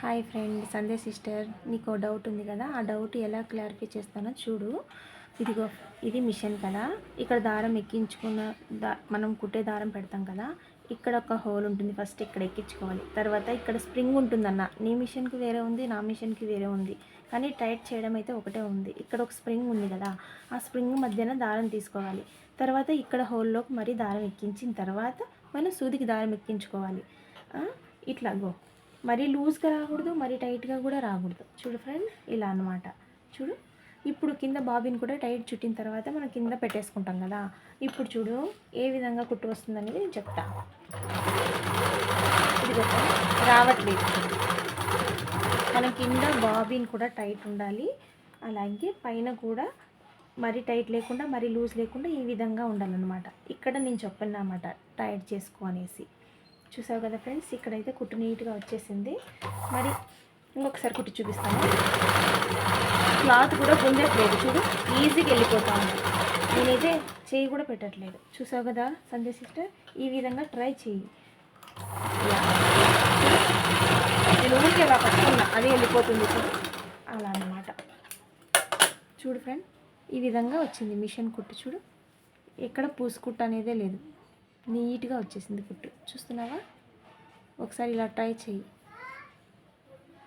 Hi friend సందే sister నీకు doubt ఉంది కదా ఆ డౌట్ ఎలా క్లారిఫై చేస్తానో చూడు. ఇదిగో ఇది మిషన్ కదా. ఇక్కడ దారం ఎక్కించుకున్న దా మనం కుట్టే దారం పెడతాం కదా. ఇక్కడ ఒక హోల్ ఉంటుంది ఫస్ట్ ఇక్కడ ఎక్కించుకోవాలి. తర్వాత ఇక్కడ స్ప్రింగ్ ఉంటుందన్న. నీ మిషన్కి వేరే ఉంది నా మిషన్కి వేరే ఉంది. కానీ టైట్ చేయడం అయితే ఒకటే ఉంది. ఇక్కడ ఒక స్ప్రింగ్ ఉంది కదా ఆ స్ప్రింగ్ మధ్యన దారం తీసుకోవాలి. తర్వాత ఇక్కడ హోల్లోకి మరీ దారం ఎక్కించిన తర్వాత మనం సూదికి దారం ఎక్కించుకోవాలి. ఇట్లా గో. మరీ లూజ్గా రాకూడదు మరీ టైట్గా కూడా రాకూడదు. చూడు ఫ్రెండ్ ఇలా అన్నమాట. చూడు ఇప్పుడు కింద బాబిన్ కూడా టైట్ చుట్టిన తర్వాత మనం కింద పెట్టేసుకుంటాం కదా. ఇప్పుడు చూడు ఏ విధంగా కుట్టు వస్తుంది అనేది నేను చెప్తా. ఇది రావట్లేదు. మన కింద బాబిన్ కూడా టైట్ ఉండాలి. అలాగే పైన కూడా మరీ టైట్ లేకుండా మరీ లూజ్ లేకుండా ఈ విధంగా ఉండాలన్నమాట. ఇక్కడ నేను చెప్పాను అన్నమాట టైట్ చేసుకో అనేసి. చూసావు కదా ఫ్రెండ్స్? ఇక్కడైతే కుట్టు నీట్గా వచ్చేసింది. మరి ఇంకొకసారి కుట్టి చూపిస్తాను. క్లాత్ కూడా గుంజట్లేదు చూడు. ఈజీగా వెళ్ళిపోతా ఉంది నేనైతే చేయి కూడా పెట్టట్లేదు. చూసావు కదా సంధ్య సిస్టర్? ఈ విధంగా ట్రై చేయి. నేను ఊరికే అలా పట్టుకున్నా. అదే వెళ్ళిపోతుంది చూడు. అలా అన్నమాట. చూడు ఫ్రెండ్ ఈ విధంగా వచ్చింది మిషన్ కుట్టు చూడు. ఎక్కడ పూసు కుట్టు అనేదే లేదు. నీట్గా వచ్చేసింది కుట్టు చూస్తున్నావా? ఒకసారి ఇలా ట్రై చెయ్యి.